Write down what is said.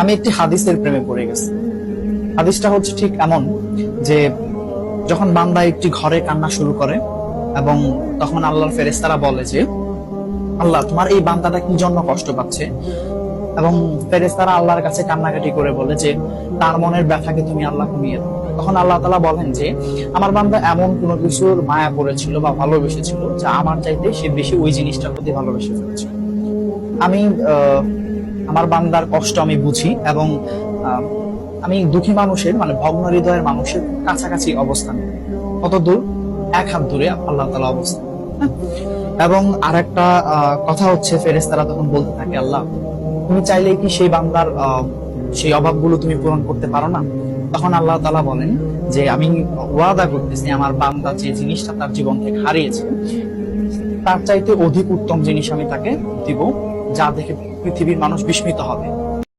আমি একটি হাদিসের প্রেমে পড়ে গেছি। হাদিসটা হচ্ছে ঠিক এমন যে, যখন বান্দা একটি ঘরে কান্না শুরু করে এবং তখন আল্লাহর ফেরেস্তারা বলে যে, আল্লাহ, তোমার এই বান্দাটা কি জন্য কষ্ট পাচ্ছে? এবং ফেরেস্তারা আল্লাহর কাছে কান্নাকাটি করে বলে যে, তার মনের ব্যথাকে তুমি আল্লাহ কমিয়ে দাও। তখন আল্লাহ তালা বলেন যে, আমার বান্দা এমন কোনো কিছুর মায়া পড়েছিল বা ভালোবেসেছিল যা আমার চাইতে সে বেশি ওই জিনিসটার প্রতি ভালোবেসে ফেলেছিল। আমি আমার বান্দার কষ্ট আমি বুঝি এবং আমি দুঃখী মানুষের মানে ভগ্ন হৃদয়ের মানুষের কাছাকাছি অবস্থান। কত দূর এক হাত দূরে আল্লাহ তালা অবস্থান? এবং আরেকটা আহ, কথা হচ্ছে ফেরেস্তারা তখন বলতে থাকে আল্লাহ তুমি চাইলেই কি সেই বান্দার সেই অভাবগুলো তুমি পূরণ করতে পারো না তখন আল্লাহ তালা বলেন যে আমি ওয়াদা করতেছি আমার বান্দা যে জিনিসটা তার জীবন থেকে হারিয়েছে তার চাইতে অধিক উত্তম জিনিস আমি তাকে দিব যা দেখে পৃথিবীর মানুষ বিস্মিত হবে।